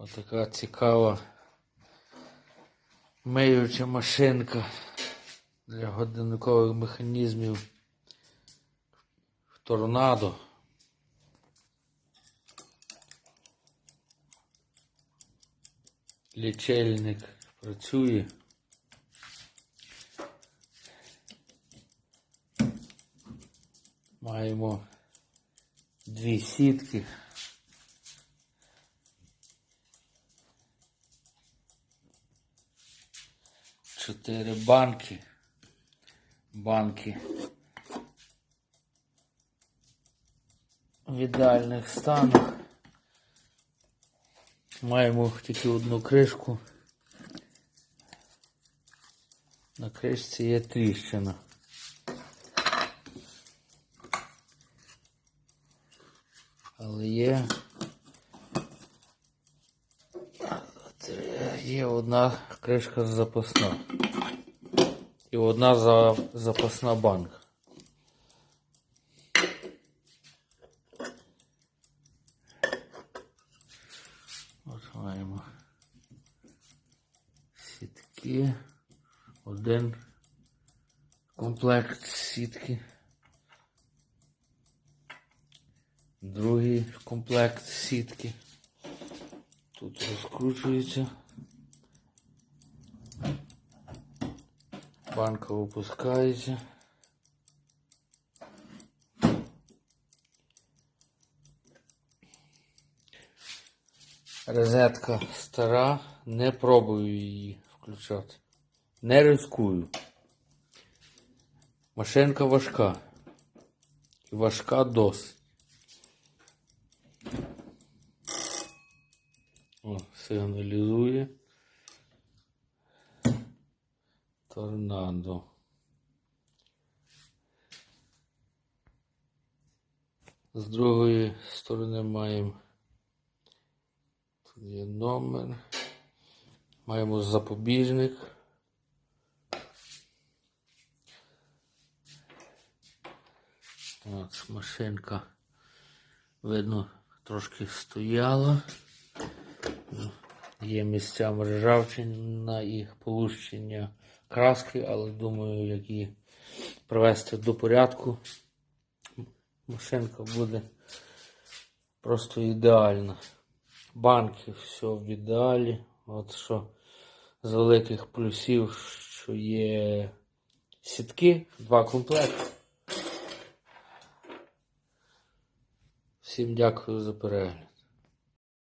Отака цікава миюча машинка для годинникових механізмів в торнадо. Лічильник працює. Маємо дві сітки. Чотири банки. Банки в ідеальних станах. Маємо тільки одну кришку. На кришці є тріщина. Але є. Є одна кришка запасна. І одна за, запасна банка. От маємо сітки. Один комплект сітки. Другий комплект сітки. Тут розкручується. Банка опускається. Розетка стара, не пробую її включати. Не рискую. Машинка важка. І важка досить. О, сигналізує. Торнадо. З другої сторони маємо. Тут є номер. Маємо запобіжник. От машинка, видно, трошки стояла. Є місцями ржавчина і полущення краски, але думаю, як її привести до порядку, машинка буде просто ідеальна. Банки, все в ідеалі. От що з великих плюсів, що є сітки, два комплекти. Всім дякую за перегляд.